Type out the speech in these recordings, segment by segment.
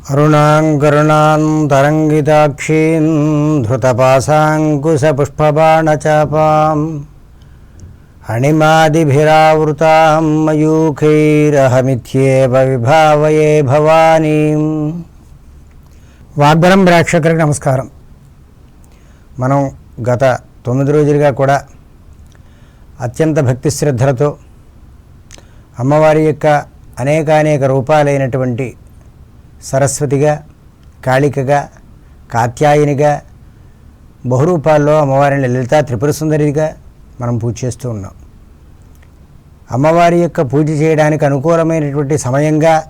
అరుణాంకరుణాం తరంగితాక్షీం ధృతపాశాంకుశపుష్పబాణచాపాం అణిమాదిభిరావృతాం మయూఖైరహమిత్యేవ విభావయే భవానీం వాగ్బలం ప్రేక్షకులకు నమస్కారం మనం గత తొమ్మిది రోజులుగా కూడా అత్యంత భక్తి శ్రద్ధలతో అమ్మవారి యొక్క అనేకానేక రూపాలైనటువంటి సరస్వతిగా కాళికగా కాత్యాయనిగా బహురూపాల్లో అమ్మవారిని లలితా త్రిపుర సుందరిగా మనం పూజ చేస్తూ ఉన్నాం. అమ్మవారి యొక్క పూజ చేయడానికి అనుకూలమైనటువంటి సమయంగా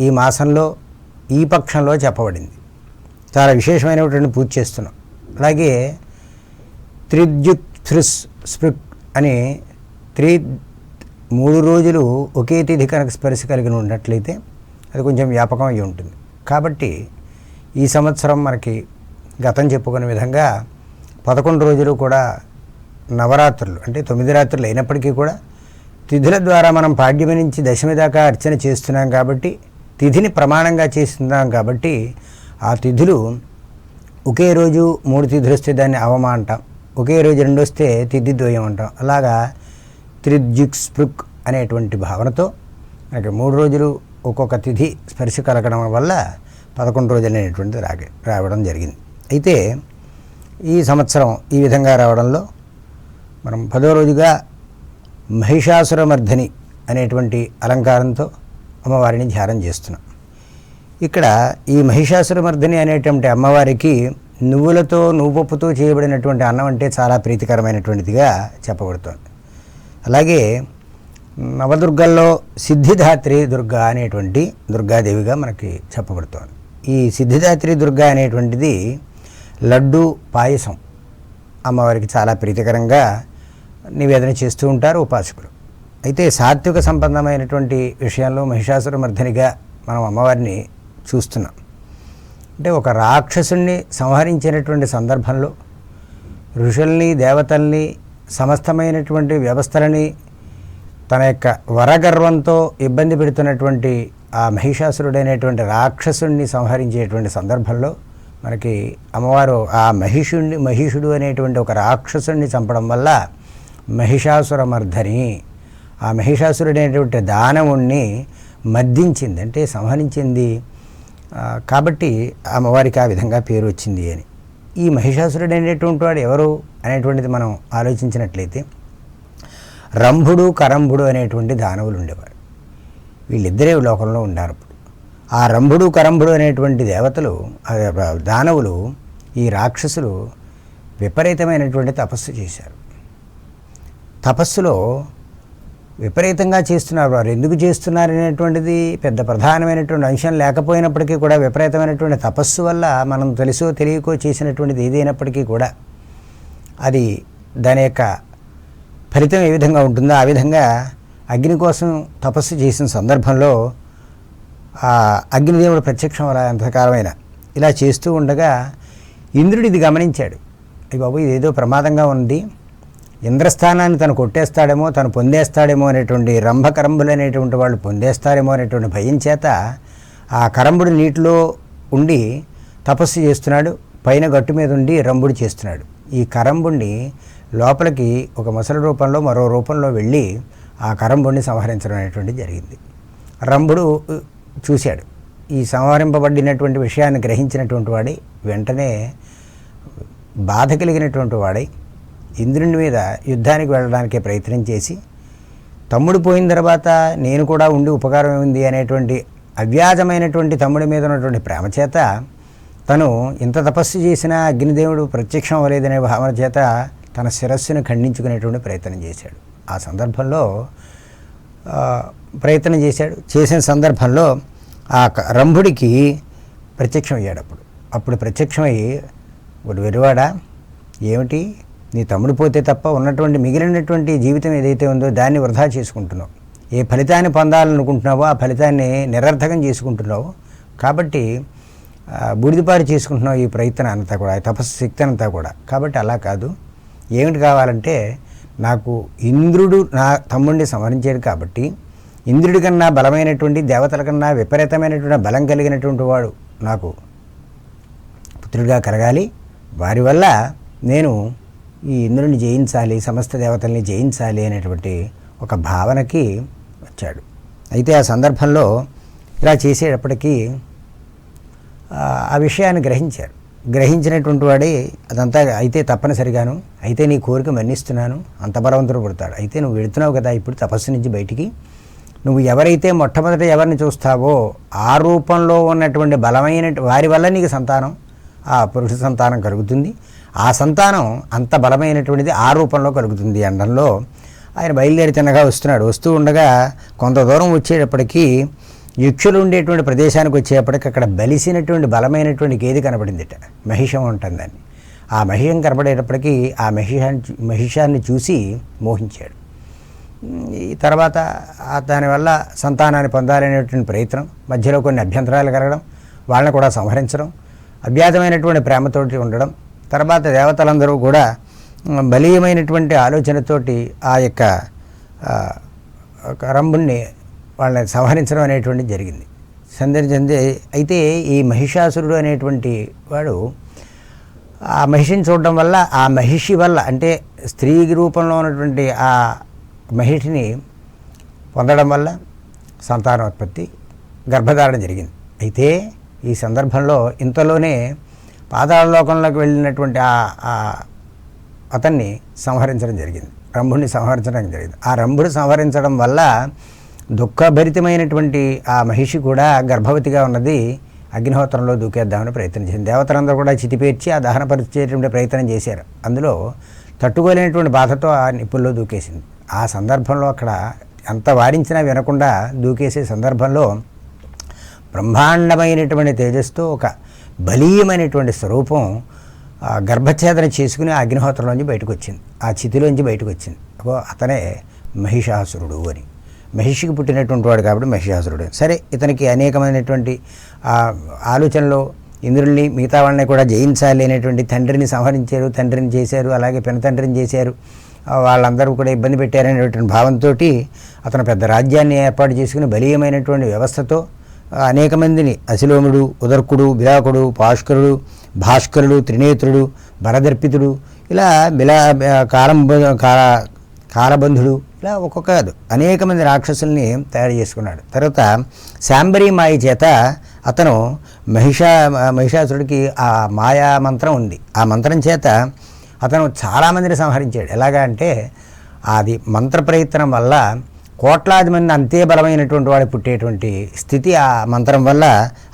ఈ మాసంలో ఈ పక్షంలో చెప్పబడింది. చాలా విశేషమైనటువంటి పూజ చేస్తున్నాం. అలాగే త్రిద్యుత్థృస్ స్పృక్ అని త్రి మూడు రోజులు ఒకే తిథి కనుక స్పర్శ కలిగి ఉన్నట్లయితే అది కొంచెం వ్యాపకం అయి ఉంటుంది. కాబట్టి ఈ సంవత్సరం మనకి గతం చెప్పుకునే విధంగా పదకొండు రోజులు కూడా నవరాత్రులు అంటే తొమ్మిది రాత్రులు అయినప్పటికీ కూడా తిథుల ద్వారా మనం పాడ్యమి నుంచి దశమి దాకా అర్చన చేస్తున్నాం కాబట్టి తిథిని ప్రమాణంగా చేస్తున్నాం కాబట్టి ఆ తిథులు ఒకే రోజు మూడు తిథులు వస్తే దాన్ని అవమ అంటాం. ఒకే రోజు రెండు వస్తే తిథి ద్వయం అంటాం. అలాగా త్రిద్యుక్ స్పృక్ అనేటువంటి భావనతో మనకి మూడు రోజులు ఒక్కొక్క తిథి స్పర్శ కలగడం వల్ల పదకొండు రోజులైనటువంటిది రా రావడం జరిగింది. అయితే ఈ సంవత్సరం ఈ విధంగా రావడంలో మనం పదో రోజుగా మహిషాసురమర్ధని అనేటువంటి అలంకారంతో అమ్మవారిని ధ్యానం చేస్తున్నాం. ఇక్కడ ఈ మహిషాసురమర్ధని అనేటువంటి అమ్మవారికి నువ్వులతో నువ్వొప్పుతో చేయబడినటువంటి అన్నం అంటే చాలా ప్రీతికరమైనటువంటిదిగా చెప్పబడుతోంది. అలాగే నవదుర్గల్లో సిద్ధిదాత్రి దుర్గా అనేటువంటి దుర్గాదేవిగా మనకి చెప్పబడుతోంది. ఈ సిద్ధిదాత్రి దుర్గా అనేటువంటిది లడ్డు పాయసం అమ్మవారికి చాలా ప్రీతికరంగా నివేదన చేస్తూ ఉంటారు ఉపాసకులు. అయితే సాత్విక సంబంధమైనటువంటి విషయంలో మహిషాసురమర్ధనిగా మనం అమ్మవారిని చూస్తున్నాం. అంటే ఒక రాక్షసుణ్ణి సంహరించినటువంటి సందర్భంలో ఋషుల్ని దేవతల్ని సమస్తమైనటువంటి వ్యవస్థలని తన యొక్క వరగర్వంతో ఇబ్బంది పెడుతున్నటువంటి ఆ మహిషాసురుడైనటువంటి రాక్షసుణ్ణి సంహరించేటువంటి సందర్భంలో మనకి అమ్మవారు ఆ మహిషుణ్ణి మహిషుడు అనేటువంటి ఒక రాక్షసుణ్ణి చంపడం వల్ల మహిషాసురమర్ధని ఆ మహిషాసురుడైనటువంటి దానవుణ్ణి మద్దించింది అంటే సంహరించింది. కాబట్టి అమ్మవారికి ఆ విధంగా పేరు వచ్చింది అని. ఈ మహిషాసురుడు అనేటువంటి వాడు ఎవరు అనేటువంటిది మనం ఆలోచించినట్లయితే రంభుడు కరంభుడు అనేటువంటి దానవులు ఉండేవారు వీళ్ళిద్దరే లోకంలో ఉన్నారు ఆ రంభుడు కరంభుడు అనేటువంటి దేవతలు దానవులు ఈ రాక్షసులు విపరీతమైనటువంటి తపస్సు చేశారు. తపస్సులో విపరీతంగా చేస్తున్నారు. వారు ఎందుకు చేస్తున్నారు అనేటువంటిది పెద్ద ప్రధానమైనటువంటి అంశం లేకపోయినప్పటికీ కూడా విపరీతమైనటువంటి తపస్సు వల్ల మనం తెలుసో తెలియకో చేసినటువంటిది ఏదైనప్పటికీ కూడా అది దాని యొక్క ఫలితం ఏ విధంగా ఉంటుందో ఆ విధంగా అగ్ని కోసం తపస్సు చేసిన సందర్భంలో ఆ అగ్నిదేవుడు ప్రత్యక్షం అలా ఎంతకాలమైన ఇలా చేస్తూ ఉండగా ఇంద్రుడు ఇది గమనించాడు. అయ్యి బాబు ఇదేదో ప్రమాదంగా ఉంది. ఇంద్రస్థానాన్ని తను కొట్టేస్తాడేమో తను పొందేస్తాడేమో అనేటువంటి రంభకరంబులు అనేటువంటి వాళ్ళు పొందేస్తారేమో అనేటువంటి భయం చేత ఆ కరంబుడు నీటిలో ఉండి తపస్సు చేస్తున్నాడు. పైన గట్టు మీద ఉండి రంబుడు చేస్తున్నాడు. ఈ కరంబుడిని లోపలికి ఒక మొసలి రూపంలో మరో రూపంలో వెళ్ళి ఆ కరంబుడిని సంహరించడం అనేటువంటిది జరిగింది. రంభుడు చూశాడు. ఈ సంహరింపబడినటువంటి విషయాన్ని గ్రహించినటువంటి వాడి వెంటనే బాధ కలిగినటువంటి వాడై ఇంద్రుని మీద యుద్ధానికి వెళ్ళడానికి ప్రయత్నం చేసి తమ్ముడు పోయిన తర్వాత నేను కూడా ఉండి ఉపకారం ఉంది అనేటువంటి అవ్యాజమైనటువంటి తమ్ముడి మీద ఉన్నటువంటి ప్రేమ చేత తను ఇంత తపస్సు చేసినా అగ్నిదేవుడు ప్రత్యక్షం అవ్వలేదనే భావన చేత తన శిరస్సును ఖండించుకునేటువంటి ప్రయత్నం చేశాడు. ఆ సందర్భంలో ప్రయత్నం చేశాడు. చేసిన సందర్భంలో ఆ రంభుడికి ప్రత్యక్షం అయ్యాడు అప్పుడు. అప్పుడు ప్రత్యక్షమయ్యి ఒకటి వెరువాడా ఏమిటి? నీ తమ్ముడు పోతే తప్ప ఉన్నటువంటి మిగిలినటువంటి జీవితం ఏదైతే ఉందో దాన్ని వృధా చేసుకుంటున్నావు. ఏ ఫలితాన్ని పొందాలనుకుంటున్నావో ఆ ఫలితాన్ని నిరర్థకం చేసుకుంటున్నావు. కాబట్టి ఆ, బూడిదపారు చేసుకుంటున్నావు ఈ ప్రయత్నం అంతా కూడా తపస్సు శక్తి అంతా కూడా. కాబట్టి అలా కాదు. ఏమిటి కావాలంటే నాకు ఇంద్రుడు నా తమ్ముడిని సంహరించాడు కాబట్టి ఇంద్రుడి కన్నా బలమైనటువంటి దేవతల కన్నా విపరీతమైనటువంటి బలం కలిగినటువంటి వాడు నాకు పుత్రుడిగా కలగాలి. వారి వల్ల నేను ఈ ఇంద్రుని జయించాలి సమస్త దేవతల్ని జయించాలి అనేటువంటి ఒక భావనకి వచ్చాడు. అయితే ఆ సందర్భంలో ఇలా చేసేటప్పటికీ ఆ, ఆ విషయాన్ని గ్రహించారు. గ్రహించినటువంటి వాడే అదంతా అయితే తప్పనిసరిగాను. అయితే నీ కోరిక మన్నిస్తున్నాను. అంత బలవంతుడు పుడతాడు. అయితే నువ్వు వెళుతున్నావు కదా ఇప్పుడు తపస్సు నుంచి బయటికి. నువ్వు ఎవరైతే మొట్టమొదట ఎవరిని చూస్తావో ఆ రూపంలో ఉన్నటువంటి బలమైన వారి వల్ల నీకు సంతానం ఆ పురుష సంతానం కలుగుతుంది. ఆ సంతానం అంత బలమైనటువంటిది ఆ రూపంలో కలుగుతుంది అనడంలో ఆయన బయలుదేరి తిన్నగా వస్తున్నాడు. వస్తూ ఉండగా కొంత దూరం వచ్చేటప్పటికీ యక్షులు ఉండేటువంటి ప్రదేశానికి వచ్చేప్పటికి అక్కడ బలిసినటువంటి బలమైనటువంటి గేది కనబడిందిట. మహిషం ఉంటుందని ఆ మహిషం కనబడేటప్పటికీ ఆ మహిషాన్ని మహిషాన్ని చూసి మోహించాడు. ఈ తర్వాత దానివల్ల సంతానాన్ని పొందాలనేటువంటి ప్రయత్నం మధ్యలో కొన్ని అభ్యంతరాలు కలగడం వాళ్ళని కూడా సంహరించడం అవ్యాధమైనటువంటి ప్రేమతోటి ఉండడం తర్వాత దేవతలందరూ కూడా బలీయమైనటువంటి ఆలోచనతోటి ఆ యొక్క రంభుణ్ణి వాళ్ళని సంహరించడం అనేటువంటిది జరిగింది. సందర్శించే అయితే ఈ మహిషాసురుడు అనేటువంటి వాడు ఆ మహిషిని చూడడం వల్ల ఆ మహిషి వల్ల అంటే స్త్రీ రూపంలో ఉన్నటువంటి ఆ మహిషిని పొందడం వల్ల సంతానోత్పత్తి గర్భధారణ జరిగింది. అయితే ఈ సందర్భంలో ఇంతలోనే పాతాళలోకంలోకి వెళ్ళినటువంటి ఆ ఆ అతన్ని సంహరించడం జరిగింది. రంభుడిని సంహరించడం జరిగింది. ఆ రంభుడు సంహరించడం వల్ల దుఃఖభరితమైనటువంటి ఆ మహిషి కూడా గర్భవతిగా ఉన్నది అగ్నిహోత్రంలో దూకేద్దామని ప్రయత్నం చేసింది. దేవతలందరూ కూడా చితిపేర్చి ఆ దహనపరిచేటువంటి ప్రయత్నం చేశారు. అందులో తట్టుకోలేనటువంటి బాధతో ఆ నిప్పుల్లో దూకేసింది. ఆ సందర్భంలో అక్కడ ఎంత వారించినా వినకుండా దూకేసే సందర్భంలో బ్రహ్మాండమైనటువంటి తేజస్తో ఒక బలీయమైనటువంటి స్వరూపం ఆ గర్భఛేదన చేసుకుని ఆ అగ్నిహోత్రంలోంచి బయటకు వచ్చింది ఆ చితిలోంచి బయటకు వచ్చింది అగో అతనే మహిషాసురుడు అని. మహిషికి పుట్టినటువంటి వాడు కాబట్టి మహిషాసురుడు. సరే ఇతనికి అనేకమైనటువంటి ఆలోచనలో ఇంద్రుల్ని మిగతా వాళ్ళని కూడా జయించాలి అనేటువంటి తండ్రిని సంహరించారు తండ్రిని చేశారు అలాగే పెనతండ్రిని చేశారు. వాళ్ళందరూ కూడా ఇబ్బంది పెట్టారనేటువంటి భావంతో అతను పెద్ద రాజ్యాన్ని ఏర్పాటు చేసుకుని బలీయమైనటువంటి వ్యవస్థతో అనేక మందిని అశిలోముడు ఉదర్కుడు బిలాకుడు పాష్కరుడు భాస్కరుడు త్రినేత్రుడు భరదర్పితుడు ఇలా బిలా కాలం కా- కాలబంధుడు ఇలా ఒక్కొక్క కాదు. అనేక మంది రాక్షసుల్ని తయారు చేసుకున్నాడు. తర్వాత శాంబరీ మాయ చేత అతను మహిషా మహిషాసురుడికి ఆ మాయా మంత్రం ఉంది. ఆ మంత్రం చేత అతను చాలామందిని సంహరించాడు. ఎలాగా అంటే అది మంత్ర ప్రయత్నం వల్ల కోట్లాది మంది అంతే బలమైనటువంటి వాడు పుట్టేటువంటి స్థితి ఆ మంత్రం వల్ల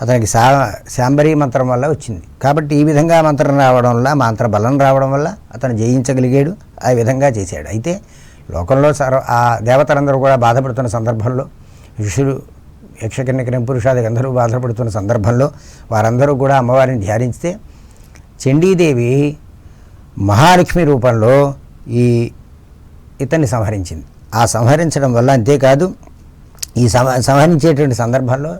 అతనికి సా శాంబరీ మంత్రం వల్ల వచ్చింది. కాబట్టి ఈ విధంగా మంత్రం రావడం వల్ల మంత్ర బలం రావడం వల్ల అతను జయించగలిగాడు. ఆ విధంగా చేశాడు. అయితే లోకంలో సర్వ ఆ దేవతలందరూ కూడా బాధపడుతున్న సందర్భంలో ఋషులు యక్షకిన్నకిన పురుషాది అందరూ బాధపడుతున్న సందర్భంలో వారందరూ కూడా అమ్మవారిని ధ్యానిస్తే చండీదేవి మహాలక్ష్మి రూపంలో ఈ ఇతన్ని సంహరించింది. ఆ సంహరించడం వల్ల అంతేకాదు ఈ సంహ సంహరించేటువంటి సందర్భంలో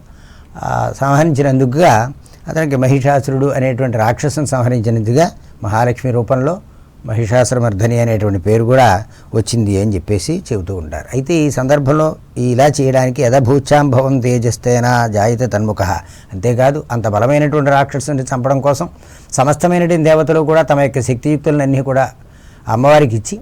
సంహరించినందుకుగా అతనికి మహిషాసురుడు అనేటువంటి రాక్షసుని సంహరించినందుగా మహాలక్ష్మి రూపంలో మహిషాసురమర్ధని అనేటువంటి పేరు కూడా వచ్చింది అని చెప్పేసి చెబుతూ ఉంటారు. అయితే ఈ సందర్భంలో ఇలా చేయడానికి యథభూచాంభవం తేజస్తేనా జాయిత తన్ముఖ. అంతేకాదు అంత బలమైనటువంటి రాక్షసుని చంపడం కోసం సమస్తమైనటువంటి దేవతలు కూడా తమ యొక్క శక్తియుక్తులన్నీ కూడా అమ్మవారికి ఇచ్చి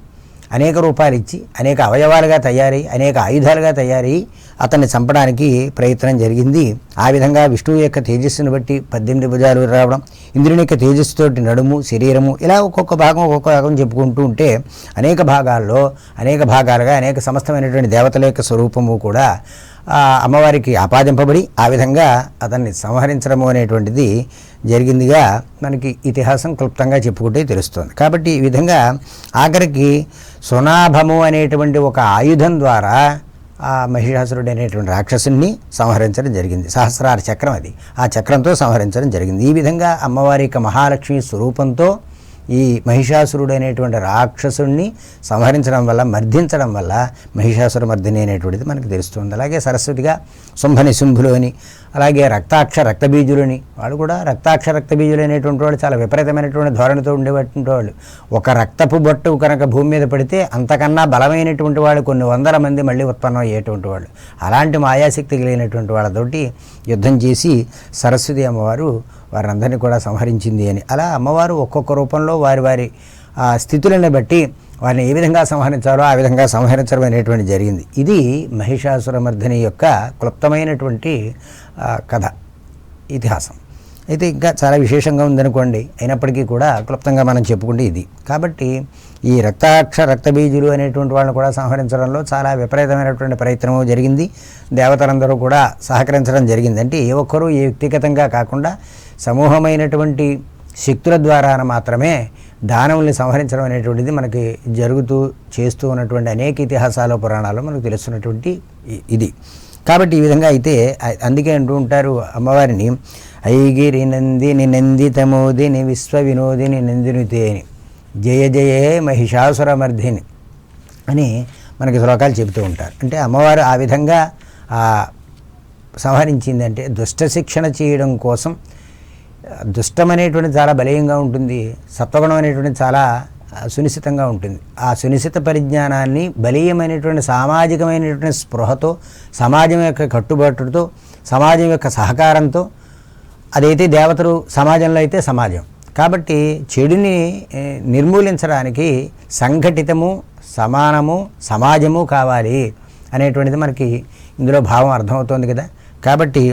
అనేక రూపాలు ఇచ్చి అనేక అవయవాలుగా తయారై అనేక ఆయుధాలుగా తయారై అతన్ని చంపడానికి ప్రయత్నం జరిగింది. ఆ విధంగా విష్ణువు యొక్క తేజస్సును బట్టి పద్దెనిమిది భుజాలు రావడం ఇంద్రుని యొక్క తేజస్సుతోటి నడుము శరీరము ఇలా ఒక్కొక్క భాగం ఒక్కొక్క భాగం చెప్పుకుంటూ ఉంటే అనేక భాగాల్లో అనేక భాగాలుగా అనేక సమస్తమైనటువంటి దేవతల యొక్క స్వరూపము కూడా అమ్మవారికి ఆపాదింపబడి ఆ విధంగా అతన్ని సంహరించడము అనేటువంటిది జరిగిందిగా మనకి ఇతిహాసం క్లుప్తంగా చెప్పుకుంటే తెలుస్తుంది. కాబట్టి ఈ విధంగా ఆఖరికి సునాభము అనేటువంటి ఒక ఆయుధం ద్వారా ఆ మహిషాసురుడు అనేటువంటి రాక్షసుని సంహరించడం జరిగింది. సహస్రార చక్రం అది. ఆ చక్రంతో సంహరించడం జరిగింది. ఈ విధంగా అమ్మవారి యొక్క మహాలక్ష్మి స్వరూపంతో ఈ మహిషాసురుడు అనేటువంటి రాక్షసుణ్ణి సంహరించడం వల్ల మర్దించడం వల్ల మహిషాసుర మర్దిని అనేటువంటిది మనకు తెలుస్తుంది అలాగే సరస్వతిగా శుంభని శుంభులు అని అలాగే రక్తాక్ష రక్తబీజులని వాడు కూడా రక్తాక్ష రక్తబీజులు అనేటువంటి వాళ్ళు చాలా విపరీతమైనటువంటి ధోరణితో ఉండేటువంటి వాళ్ళు ఒక రక్తపు బొట్టు కనుక భూమి మీద పడితే అంతకన్నా బలమైనటువంటి వాళ్ళు కొన్ని వందల మంది మళ్ళీ ఉత్పన్నం అయ్యేటువంటి వాళ్ళు అలాంటి మాయాశక్తి కలిగినటువంటి వాళ్ళతోటి యుద్ధం చేసి సరస్వతి అమ్మవారు వారందరినీ కూడా సంహరించింది అని. అలా అమ్మవారు ఒక్కొక్క రూపంలో వారి వారి స్థితులను బట్టి వారిని ఏ విధంగా సంహరించాలో ఆ విధంగా సంహరించడం అనేటువంటి జరిగింది. ఇది మహిషాసురమర్ధిని యొక్క క్లుప్తమైనటువంటి కథ ఇతిహాసం. అయితే ఇంకా చాలా విశేషంగా ఉందనుకోండి. అయినప్పటికీ కూడా క్లుప్తంగా మనం చెప్పుకుంటే ఇది. కాబట్టి ఈ రక్తాక్ష రక్తబీజులు అనేటువంటి వాళ్ళని కూడా సంహరించడంలో చాలా విపరీతమైనటువంటి ప్రయత్నము జరిగింది. దేవతలందరూ కూడా సహకరించడం జరిగింది. అంటే ఏ ఒక్కరూ ఏ వ్యక్తిగతంగా కాకుండా సమూహమైనటువంటి శక్తుల ద్వారా మాత్రమే దానవుల్ని సంహరించడం అనేటువంటిది మనకి జరుగుతూ చేస్తూ ఉన్నటువంటి అనేక ఇతిహాసాలు పురాణాలు మనకు తెలుస్తున్నటువంటి ఇది. కాబట్టి ఈ విధంగా అయితే అందుకే అంటూ ఉంటారు అమ్మవారిని ఐగిరి నందిని నందితమోదిని విశ్వ వినోదిని నందినుతే జయ జయే మహిషాసురమర్ధిని అని మనకి శ్లోకాలు చెబుతూ ఉంటారు. అంటే అమ్మవారు ఆ విధంగా సంహరించిందంటే దుష్ట శిక్షణ చేయడం కోసం దుష్టం చాలా బలీయంగా ఉంటుంది సత్వగుణం అనేటువంటి చాలా సునిశ్చితంగా ఉంటుంది. ఆ సునిశ్చిత పరిజ్ఞానాన్ని బలీయమైనటువంటి సామాజికమైనటువంటి స్పృహతో సమాజం యొక్క కట్టుబాటుతో సమాజం యొక్క సహకారంతో అదైతే దేవతలు సమాజంలో అయితే సమాజం. కాబట్టి చెడుని నిర్మూలించడానికి సంఘటితము సమానము సమాజము కావాలి అనేటువంటిది మనకి ఇందులో భావం అర్థమవుతోంది కదా. కాబట్టి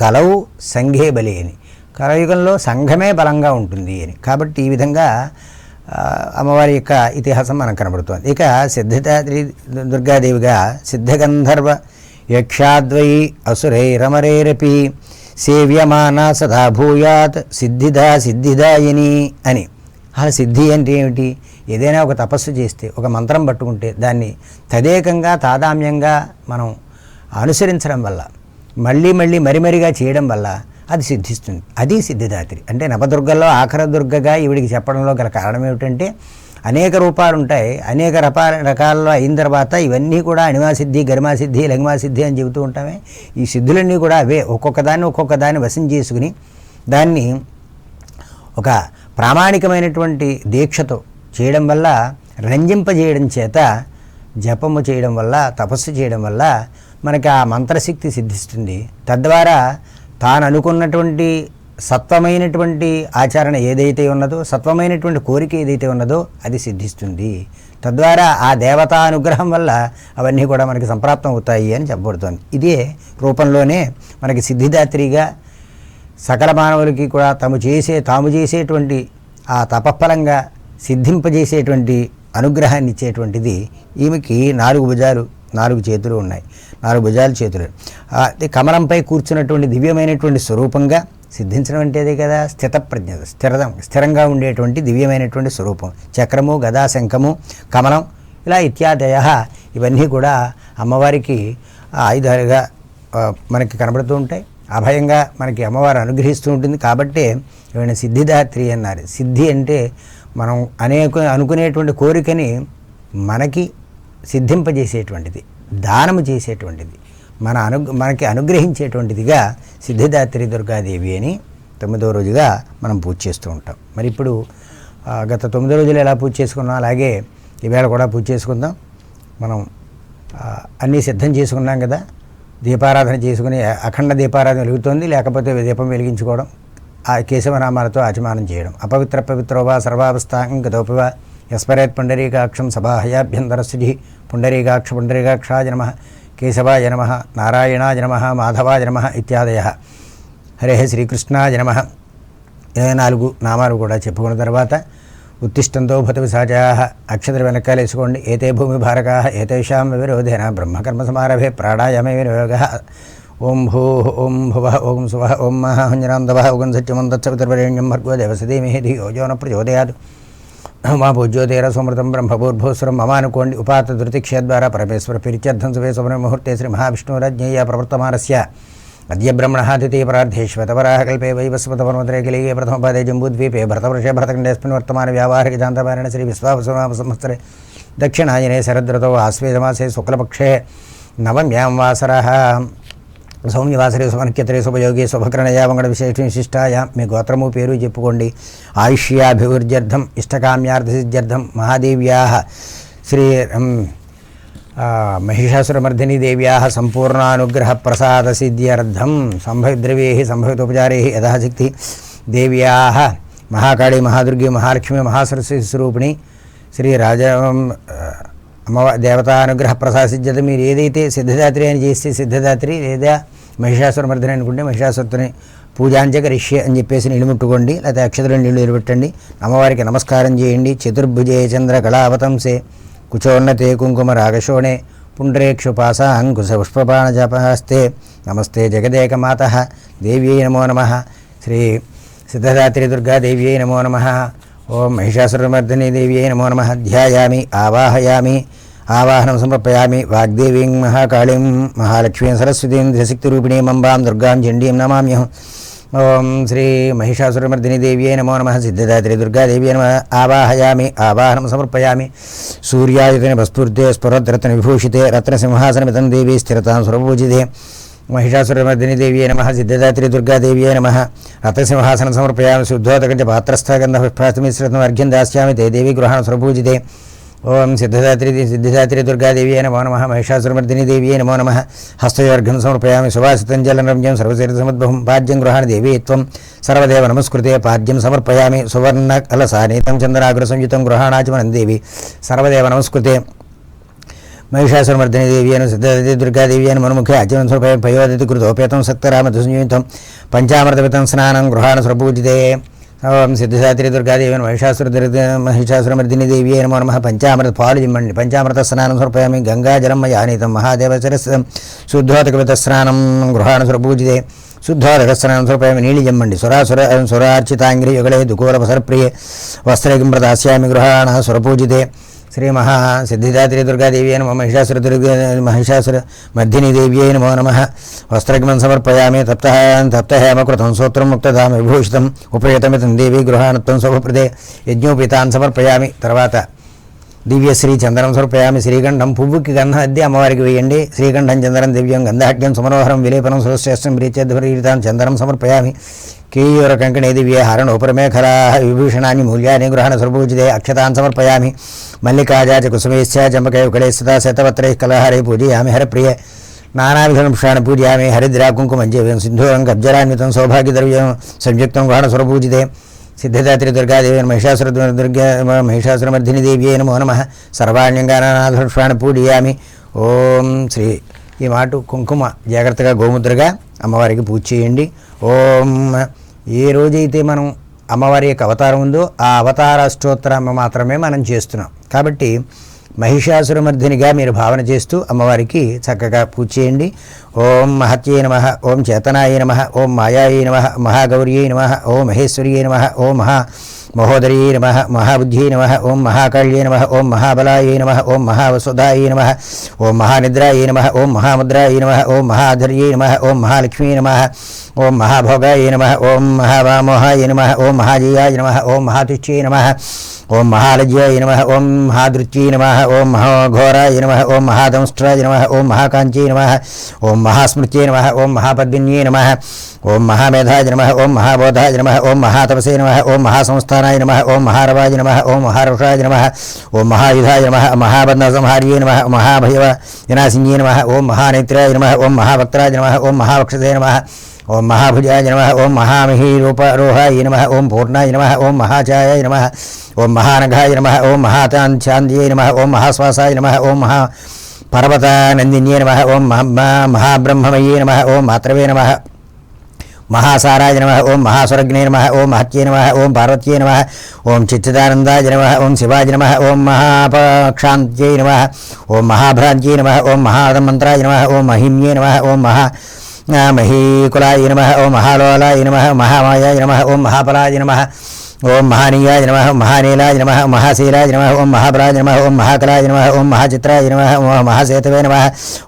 కలవు సంఘే బలి అని. కలయుగంలో సంఘమే బలంగా ఉంటుంది అని. కాబట్టి ఈ విధంగా అమ్మవారి యొక్క ఇతిహాసం మనకు కనబడుతోంది. ఇక సిద్ధిదాద్రి దుర్గాదేవిగా సిద్ధగంధర్వ యక్షాద్వయి అసురైరమరైరపి సేవ్యమాన సదా భూయాత్ సిద్ధిదా సిద్ధిదాయిని అని. ఆ సిద్ధి అంటే ఏమిటి? ఏదైనా ఒక తపస్సు చేస్తే ఒక మంత్రం పట్టుకుంటే దాన్ని తదేకంగా తాదామ్యంగా మనం అనుసరించడం వల్ల మళ్ళీ మళ్ళీ మరిమరిగా చేయడం వల్ల అది సిద్ధిస్తుంది. అది సిద్ధిదాత్రి. అంటే నవదుర్గల్లో ఆఖర దుర్గగా ఈవిడికి చెప్పడంలో గల కారణం ఏమిటంటే అనేక రూపాలు ఉంటాయి అనేక రకాల రకాల్లో అయిన తర్వాత ఇవన్నీ కూడా అణిమాసిద్ధి గరిమాసిద్ధి లఘిమాసిద్ధి అని చెబుతూ ఉంటామే. ఈ సిద్ధులన్నీ కూడా అవే. ఒక్కొక్క దాన్ని ఒక్కొక్క దాన్ని వశం చేసుకుని దాన్ని ఒక ప్రామాణికమైనటువంటి దీక్షతో చేయడం వల్ల రంజింపజేయడం చేత జపము చేయడం వల్ల తపస్సు చేయడం వల్ల మనకి ఆ మంత్రశక్తి సిద్ధిస్తుంది. తద్వారా తాను అనుకున్నటువంటి సత్వమైనటువంటి ఆచరణ ఏదైతే ఉన్నదో సత్వమైనటువంటి కోరిక ఏదైతే ఉన్నదో అది సిద్ధిస్తుంది. తద్వారా ఆ దేవతా అనుగ్రహం వల్ల అవన్నీ కూడా మనకి సంప్రాప్తం అవుతాయి అని చెప్పబడుతోంది. ఇదే రూపంలోనే మనకి సిద్ధిదాత్రిగా సకల మానవులకి కూడా తాము చేసే తాము చేసేటువంటి ఆ తపఫలంగా సిద్ధింపజేసేటువంటి అనుగ్రహాన్ని ఇచ్చేటువంటిది ఈమెకి నాలుగు భుజాలు నాలుగు చేతులు ఉన్నాయి. నాలుగు భుజాలు చేతులు. కమలంపై కూర్చున్నటువంటి దివ్యమైనటువంటి స్వరూపంగా సిద్ధించడం అంటే అదే కదా స్థితప్రజ్ఞ స్థిర స్థిరంగా ఉండేటువంటి దివ్యమైనటువంటి స్వరూపం. చక్రము గదా శంఖము కమలం ఇలా ఇత్యాదయ ఇవన్నీ కూడా అమ్మవారికి ఆయుధాలుగా మనకి కనబడుతూ ఉంటాయి. అభయంగా మనకి అమ్మవారు అనుగ్రహిస్తూ ఉంటుంది. కాబట్టి ఈవిడ సిద్ధిదాత్రి అన్నారు. సిద్ధి అంటే మనం అనేక అనుకునేటువంటి కోరికని మనకి సిద్ధింపజేసేటువంటిది దానము చేసేటువంటిది మన అను మనకి అనుగ్రహించేటువంటిదిగా సిద్ధిదాత్రి దుర్గాదేవి అని తొమ్మిదో రోజుగా మనం పూజ చేస్తూ ఉంటాం. మరి ఇప్పుడు గత తొమ్మిదో రోజులు ఎలా పూజ చేసుకున్నాం? అలాగే ఈవేళ కూడా పూజ చేసుకుందాం. మనం అన్నీ సిద్ధం చేసుకున్నాం కదా. దీపారాధన చేసుకుని అఖండ దీపారాధన వెలుగుతోంది. లేకపోతే దీపం వెలిగించుకోవడం ఆ కేశవనామాలతో ఆచమానం చేయడం. అపవిత్ర పవిత్రోవా సర్వావస్థాంగతోపివా యస్మరేత్ పుండరీకాక్షం సభాహయాభ్యంతరస్థితి పుండరీకాక్ష పుండరీకాక్షాయ నమ కేశవాయ నమ నారాయణాయ నమ మాధవాయ నమ ఇత్యాదయ. హరే శ్రీకృష్ణాయ నమ ఇరవై నాలుగు నామాలు కూడా చెప్పుకున్న తర్వాత ఉత్తిష్టంతో భతవి సహజా అక్షతలు వెనకాల వేసుకోండి. ఏతే భూమి భారకా ఏతేషాం విరోధేన బ్రహ్మకర్మ సమారభే ప్రాణాయామే వినియోగ. ఓం భూ ఓం భువ ఓం శువ ఓం మహాంజనాందవ ఓం సత్యమం దత్సవితర్వరేణ్యం భర్గో దేవసదేమి ధియో యోన ప్రచోదయాదు మా పూజ్యోతేర సుమృతం బ్రహ్మభూర్భూస్వరం మమానుకోండి ఉపాత ధృతిక్షయ ద్వారా పరమేశ్వర పిరిత్యర్థం సువే సుబ్రహ్మ ముహూర్తే శ్రీ మహావిష్ణురజ్ఞేయ ప్రవర్తమానస్య. అద్య బ్రహ్మణ ద్వితీయ పరార్థేశ్వతపరాహ కల్పే వైవస్వత పర్వతరే ప్రథమపాదే జంబూద్వీపే భరతవృషే భరతఖండేస్మిన్ వర్తమాన వ్యావహారిక జాంతపారేణ శ్రీ విశ్వావసునామ సంవత్సరే. దక్షిణాయనే శరదృతౌ ఆశ్వేదమాసే శుక్లపక్షే. నవమ్యాం వాసరः. సౌమ్యవాసరే సుమనక్యతరే శుభయోగి శుభకరణయా మంగళ విశేష విశిష్టాయ మీ గోత్రము పేరు చెప్పుకోండి. ఆయుష్యాభివృద్ధ్యర్థం ఇష్టకామ్యార్థ సిద్ధ్యర్థం మహాదేవ్యా శ్రీ ఉమ్, మహిషాసురమర్దిని దేవ్యా సంపూర్ణానుగ్రహ ప్రసాద సిద్ధ్యర్థం సంభవిద్రవ్యై సంభవితోపచారై యథాశక్తి దేవ్యా మహాకాళి మహాదుర్గి మహాలక్ష్మి మహాసరస్వతి స్వరూపిణి శ్రీ రాజ అమ్మవ దేవతానుగ్రహ ప్రసాద మీరు ఏదైతే సిద్ధదాత్రి అని చేస్తే సిద్ధదాత్రి లేదా మహిషాసురమర్దిని అనుకుంటే మహిషాసురుని పూజాంచకరిష్య అని చెప్పేసి నీళ్ళు ముట్టుకోండి లేకపోతే అక్షతలు నీళ్ళు నిలబెట్టండి అమ్మవారికి నమస్కారం చేయండి. చతుర్భుజే చంద్ర కళావతంసే కుచోన్నతే కుంకుమ రాగశోణే పుండ్రేక్షుపాస అంకుశ పుష్పపాణ జపహస్తే. నమస్తే జగదేకమాత దేవ్యై నమో నమ. శ్రీ సిద్ధదాత్రి దుర్గా దేవ్యై నమో నమ. ఓం మహిషాసురమర్దిని దేవ్యై నమో నమ ధ్యాయామి ఆవాహయామి ఆవాహనం సమర్పయామి వాగ్దేవీం మహాకాళీం మహాలక్ష్మీం సరస్వతీం త్రిశక్తిరూపిణీం అంబాం దుర్గాం చండీం నమామ్యహం ఓం శ్రీ మహిషాసురమర్దిని దేవ్యై నమో నమ సిద్ధదాత్రి దుర్గాదేవ్యై నమ ఆవాహయామి ఆవాహనం సమర్పయామి సూర్యాయుధని వస్ఫూర్తే స్ఫురద్రత్న విభూషితే రత్నసింహాసనమితం దేవీ స్థిరతాం సురపూజితే మహిషాసురమర్దిని దేవ్యై నమ సిద్ధదాత్రి దుర్గాదేవ్యై నమ రథసింహాసనం సమర్పయామి శుద్ధోదకంచ పాత్రస్థగంధ పుష్పాస్తమిశ్రితం అర్ఘ్యం దాస్యామి తే దేవి గృహాణ సురపూజితే ఓం సిద్ధదాత్రి సిద్ధిదాత్రి దుర్గాదేవ్యై నమో నమ మహిషాసురమర్దిని దేవ్యై నమో నమ హస్తయోర్ఘం సమర్పయామి సుభాసితం జలనమ్యం సర్వచరితసముద్భవం పాద్యం గృహాణ దేవీ త్వం సర్వదేవ నమస్కృతే పాద్యం సమర్పయామి సువర్ణ కలసానీతం చంద్రాగ్ర సంయుతం దేవి అను సిద్ధాదేవి దుర్గాదేవి అని మనుముఖి అర్జున స్వరూపే పయోదతి కృతోపేతం సక్తరామధుసంయుతం పంచామృతపితం స్నానం గృహాణ స్వరపూజితే. ఓం సిద్ధశాత్రి దుర్గాదేవి అని మహిషాసుర మహిషాసురమర్దిని దేవి అని మనమ పంచామృత పాలు ఇమ్మండి పంచామృత స్నానం సమర్పయామి గంగాజలం మయానీతం మహాదేవచర శుద్ధోతకపిత స్నానం గృహాణ స్వరపూజితే. శుద్ధోదక స్నానం సమర్పయామి నీళ్ళు జమ్మండి. సురాసుర సురార్చితాంగ్రి యుగళే దుకూల వసరప్రియ వస్త్రకిం ప్రదాస్యామి గృహాణ స్వరపూజితే. శ్రీ మహా సిద్ధిదాత్రి దుర్గాదేవి అయిన మహిషాసుర దుర్గ మహిషాసుర మర్దిని దేవ్యై నమో నమ. వస్త్రగ్మం సమర్పయామి తప్త తప్త హేమకృతం సూత్రం ముక్తధామ విభూషితం ఉపయతమితం దేవి గృహానత్వం శుభప్రదే యజ్ఞోపితాన్ సమర్పయామి. తర్వాత దివ్యశ్రీ చందనం సమర్పయామి శ్రీగంధం పువ్వుకి గంధం అద్దె అమ్మవారికి వేయండి శ్రీగంధం చందనం దివ్యం గంధాఢ్యం సుమనోహరం విలేపనం సురశ్రేష్టం ప్రీత్యధ్వరీతాన్ చందనం సమర్పయామి కేయూర కంకణే దివ్య హరణ ఉపరమేఖలా విభూషణాన్ని మూల్యాన్ని గృహణ స్వరపూజితే అక్షతాన్ సమర్పయామి మల్లికాజాచ కుసుమేశ్చ జంబకై ఉకడే సదా శతపత్రై కలహరే పూజయామి హరప్రియ నానావిధనుషాణ పూజయామి హరిద్రా కుంకుమంజీవం సింధూరం కబ్జరాన్వితం సౌభాగ్యద్రవ్యం సంయుక్తం గృహణ స్వరపూజితే సిద్ధదాత్రి దుర్గాదేవి మహిషాసుర దుర్గా మహిషాసురమర్ధిని దేవి నమో నమ. సర్వాణ్యంగానాథుష్వాణ పూడియామి ఓం శ్రీ ఈ మాట కుంకుమ. జాగ్రత్తగా గోముద్రగా అమ్మవారికి పూజ చేయండి. ఓం. ఏ రోజైతే మనం అమ్మవారి యొక్క అవతారం ఉందో ఆ అవతార స్తోత్రం మాత్రమే మనం చేస్తున్నాం. కాబట్టి మహిషాసురమర్ధినిగా మీరు భావన చేస్తూ అమ్మవారికి చక్కగా పూజ చేయండి. ఓం మహత్యే నమ ఓం చేతనాయ నమ ఓం మాయాయ నమ మహాగౌర్యై నమ ఓం మహేశ్వర్యై నమ ఓం మహా మహోదర్యై నమ మహాబుద్ధ్యై నమ ఓం మహాకాళ్యై నమ ఓం మహాబలాయ నమ ఓం మహావసుధాయ నమ ఓం మహానిద్రాయ నమ ఓం మహాముద్రాయ నమ ఓం మహాధర్యై నమ ఓం మహాలక్ష్మీ నమ ఓం మహాభోగాయ నమ ఓం మహావామోహాయ నమ ఓం మహాజయాయ నమ ఓం మహాతుష్ట్యై నమ ఓం మహాలజ్యాయ నమ ఓం మహాదృత్యై నమ ఓం మహాఘోరాయ నమ ఓం మహాదంష్ట్రాయ నమ ఓం మహాకాంచై నమ ఓం మహాస్మృత్యై నమ ఓం మహాపద్మిన్యై నమ ఓం మహామేధాయ నమ ఓం మహాబోధాయ నమ ఓం మహాతపసే నమ ఓం మహాసంస్థానాయ నమ ఓం మహారవాయ నమ ఓం మహారుషాయ నమ ఓం మహాయుధాయ నమ మహాబంధసంహార్యై నమ మహాభయవ వినాశిన్యై నమ ఓం మహానేత్రాయ నమ ఓం మహాభక్తరాయ నమ ఓం మహావక్షసే నమ ఓం మహాభుజాయ నమ ఓం మహామహీరూపరోహాయ నమ ఓం పూర్ణాయ నమ ఓం మహాచాయాయ నమ ఓం మహానఘాయ నమ ఓం మహాతాంఛాంద్యై నమ ఓం మహాశ్వాసాయ నమ ఓం మహా పర్వతానందిన్యే నమ ఓం మహాబ్రహ్మమయే నమ ఓం మాత్రవే నమ మహాసారాయ నమ ఓం మహాసురగ్నే నమ ఓం మహత్యే నమ ఓం పార్వత్యే నమ ఓం చిచ్చిదానందాయ నమ ఓం శివాయ నమ ఓం మహాపక్షాంత్యై నమ ఓం మహాభ్రాంత్యై నమ ఓం మహామంత్రాయ నమ ఓం మహిమ్యే నమ ఓం మహా మహీకులాయ నమ ఓం మహాలోలాయ నమ మహామాయాయ నమ ఓం మహాఫలాయ నమ ఓం మహానీయాయ నమ ఓం మహానీలాయ నమ ఓం మహాశీలాయ నమ ఓం మహాబలాయ నమ ఓం మహాకలాయ నమ ఓం మహాచిత్రాయ నమ ఓం మహాసేతవే నమ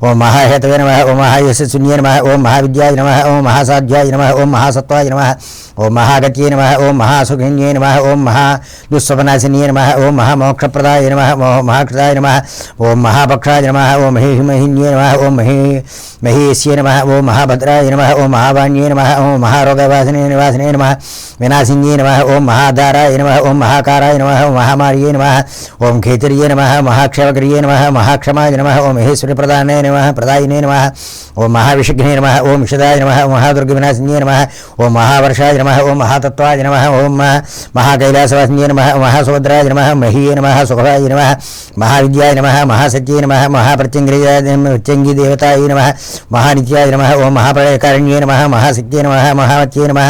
ఓం మహాహేతవే నమ ఓం మహాయశస్సున్యే నమ ఓం మహావిద్యాయ నమ ఓం మహాసాధ్యాయ నమ ఓం మహాసత్వాయ నమ ఓం మహాగత్యే నమ ఓం మహాసుఖిన్యే నమ ఓం మహా దుస్వపనాశిన్యే నమ ఓం మహామోక్షప్రదాయ నమ ఓం మహాకృతాయ నమ ఓం మహాపక్షాయ నమ ఓం మహిమహిన్యే నమ ఓం మహీ మహేశ్యే నమ ఓం మహాభద్రాయ నమ ఓం మహావాణ్యే నమ ఓం మహారోగవాసినే నివాసినే నమ వినాశిన్యే నమ ఓం మహాధారాయ నమ ఓం మహాకారాయ నమ ఓం మహామార్యే నమ ఓం ఖేతిర్యే నమ మహాక్షవకర్యే నమ మహాక్షమాయ నమ ఓం మహేశ్వరి ప్రదానే నమ ప్రదాయినే నమ ఓం మహావిషఘ్నే నమ ఓం విషదాయ నమ ఓం మహాదుర్గ వినాశిన్యే నమ ఓం మహాతత్వాయ నమ ఓం మహాకైలాసవాసిన్యే నమ మహాసుభద్రాయ నమ మహీయ నమ సుఖాయ నమ మహావిద్యాయ నమ మహాసత్యే నమ మహాప్రత్యంగిరియాయ ప్రత్యంగి దేవతాయ నమ మహానిత్యాయ నమ ఓం మహాప్రళయకారిణ్యే నమ మహాశక్త్యే నమ మహావత్యే నమ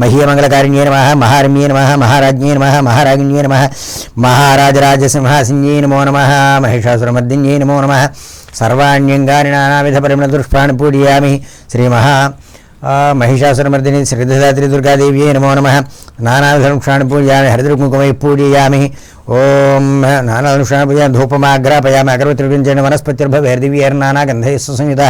మహీయమంగళకారిణ్యే నమ మహారమ్యే నమ మహారాజ్ఞే నమ మహారాగిణ్యే నమ మహారాజరాజసింహాసిన్యే నమో నమ మహిషాసురమర్దిన్యే నమో నమ సర్వాణ్యంగాని నానావిధ పరిమళ దుష్పాన్ని పూజయామి శ్రీమహా మహిషాసురమర్దిని శ్రీధాత్రి దుర్గాదేవి నమో నమ. నానావిధనుష్ఠాన్ని పూజయామి హరిద్రకుంకుమై పూజయామి. ఓం నానానుష్ఠాన పూజా ధూపమాగ్రాపయామి అగరవతిర్వించండి వనస్పతిర్భవేర్దివ్యేర్నానా గంధైస్సు సంయుత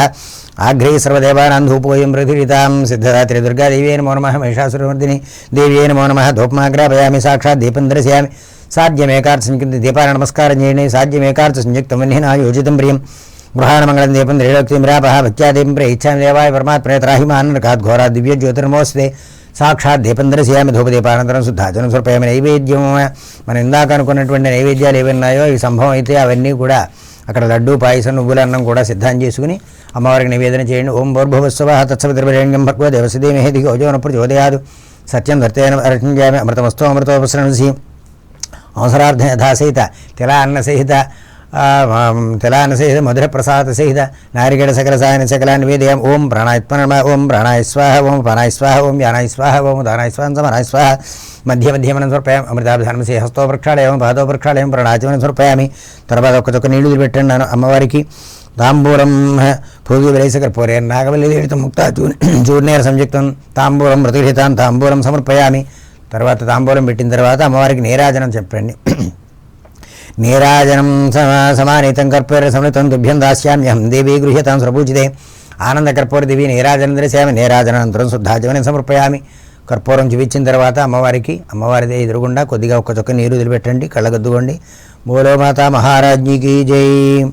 ఆగ్రహీ సర్వదేవానాం ధూపోయం ప్రతిరితాం. సిద్ధదాత్రి దుర్గాదేవి నమో నమ. మహిషాసురమర్దిని దేవి నమో నమ. ధూపమాగ్రాపయామి సాక్షాత్ దీపం దర్శయామి. సాధ్యమేకార్థ సంయుక్త దీపాన నమస్కారం చేయండి. సాధ్యమేకార్థ సంయుక్తం వన్యనా యోజితం ప్రియం. గృహాణమంగళం దీపం త్రైలోక్యం రాప భక్త్యాదీపం ప్రేచ్ఛామి దేవాయ పరమాత్మనే త్రాహిమాన్నకాత్ ఘోరా దివ్య జ్యోతిర్మోస్తే సాక్షాత్ దీపం దర్శయామి ధూపదీపానంతరం శుద్ధాచనం స్వల్పయామి నైవేద్యం మనం ఇందాక అనుకున్నటువంటి నైవేద్యాలు ఏవన్నాయో ఈ సంభవం అయితే అవన్నీ కూడా అక్కడ లడ్డు పాయసం నువ్వుల అన్నం కూడా సిద్ధం చేసుకుని అమ్మవారికి నివేదన చేయండి ఓం భోర్భువస్వ తత్సవిత్రపర్యంగం భర్గవ దేవసదేమేది గోజోన ప్రచోదయాదు సత్యం ధర్తేన రచించామి అమృతమస్తో అమృతోపసరణసి అవసరార్థ యథాసహిత తిలా అన్న సహిత ఆ, ఆమ్, సహిత మధుర ప్రసాద సహిత నారిగడ సకల సాయన సకలాన్ని వేదయం ఓం ప్రాణాత్మన ఓం ప్రాణాయ స్వాహ ఓం ప్రాణాయ స్వాహ ఓం యానాయ స్వాహ ఓం దానాయ స్వాహం సమనాయ స్వాహ మధ్య మధ్యమనం సమర్పయామి అమృతాభిధానమసి హస్తో ప్రక్షాళయం పాదో ప్రక్షాళయం ప్రాణాచమనం సమర్పయామి తర్వాత ఒక్క నీళ్ళు పెట్టండి నేను అమ్మవారికి తాంబూలం భోగి విలేసకర్పూరే నాగవల్లి ముక్త చూర్ణేర సంయుక్తం తాంబూలం మృతిహితాం తాంబూలం సమర్పయామి తర్వాత తాంబూలం పెట్టిన తర్వాత అమ్మవారికి నీరాజనం చెప్పండి నీరాజనం సమ- సమానీతం కర్పూర సమృతం దుభ్యం దాస్యామ్యహం దేవీ గృహ్యతాం స్వపూజితే. ఆనంద కర్పూర దేవి నీరాజనం దర్శయామి నీరాజనంతరం శుద్ధాజమని సమర్పయామి. కర్పూరం చూపించిన తర్వాత అమ్మవారికి అమ్మవారిదే ఎదురుగుండా కొద్దిగా ఒక్క చొక్క నీరు వదిలిపెట్టండి కళ్ళగద్దుకోండి బోలో మాతా మహారాజ్ఞికి జై.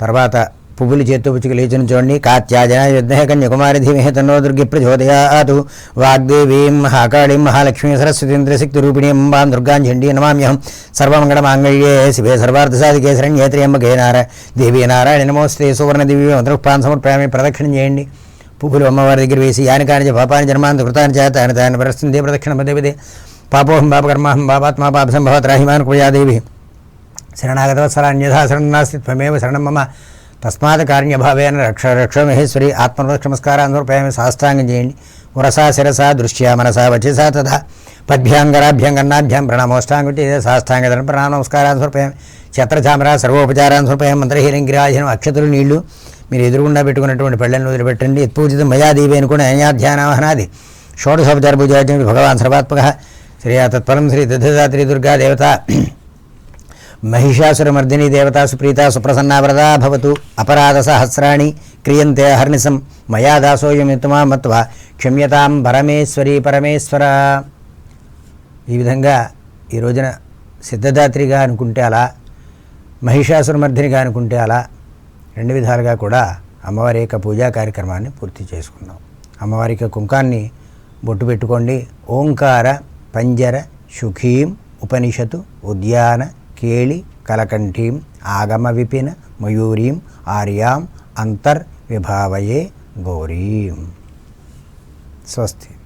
తర్వాత పువ్వులు చేతుపుచ్చుకు లేచిన చూడండి. కాత్యాజన యుద్ధ కన్యకుమారి ధీమహి తన్నో దుర్గి ప్రచోదయాతు. వాగ్దేవీం మహాకాళీం మహాలక్ష్మీ సరస్వతీంద్ర శక్తి రూపిణీం బాం దుర్గాం చండీ నమామ్యహం. సర్వమంగళ మాంగళ్యే శివే సర్వార్థసాధికే శరణ్యే త్ర్యంబకే నార. దేవీ నారాయణ నమోస్తే. సువర్ణ దివ్య మంత్రపుష్పాన్ సమర్పయామి ప్రదక్షిణ చేయండి. పువ్వులు అమ్మవారి దగ్గర వేసి యాని కాని పాపాని జన్మాంత కృతాన్ని చేత ఆయన తాను ప్రస్తుంది ప్రదక్షిణ పదే పాపోహం పాపకర్మాహం పాపాత్మా పాప సంభవత్ రాహిమాన్ కుయాదేవి శరణాగతవత్సరాన్యథా శరణం నాస్తి త్వమేవ శరణం మమ. తస్మాత్ కారణ్యభావేన రక్ష రక్ష మహేశ్వరి ఆత్మనమస్కారాన్ని సమర్పయామి సాష్టాంగం చేయండి. ఉరసా శిరస దృష్ట్యా మనస వచసా తథా పద్భ్యాంగరాభ్యం గన్నాభ్యాం ప్రణామోష్టాంగుటి సాష్టాంగ ప్రణామ నమస్కారాన్ని సమర్పయామి ఛత్రచామర సర్వోపచారాన్ని సమర్పయామి మంత్రహీరం గిరాజనం అక్షతులు నీళ్ళు. మీరు ఎదురుగుండా పెట్టుకున్నటువంటి పెళ్ళను వదిలిపెట్టండి. యత్పూజితం మయాదీవి అనుకుని అన్యాధ్యానావహనాది షోడశోపచార పూజాచరణ భగవాన్ సర్వాత్మక. శ్రీ తత్పరం శ్రీ దత్తదాత్రి దుర్గా దేవత మహిషాసురమర్దిని దేవతా సుప్రీత సుప్రసన్నా వరదా భవతు. అపరాధ సహస్రాణి క్రియంతే హర్నిసం మయా దాసోయమిత్మా మత్వ. క్షమ్యతాం పరమేశ్వరి పరమేశ్వర. ఈ విధంగా ఈ రోజున సిద్ధదాత్రిగా అనుకుంటే అలా మహిషాసురమర్దినిగా అనుకుంటే అలా రెండు విధాలుగా కూడా అమ్మవారి యొక్క పూజా కార్యక్రమాన్ని పూర్తి చేసుకున్నాం. అమ్మవారి యొక్క కుంకాన్ని బొట్టు పెట్టుకోండి. ఓంకార పంజర సుఖీం ఉపనిషత్తు ఉద్యాన కేళి కలకంఠీం ఆగమ విపిన మయూరీం ఆర్యాం అంతర్ విభావయే గౌరీం స్వస్తి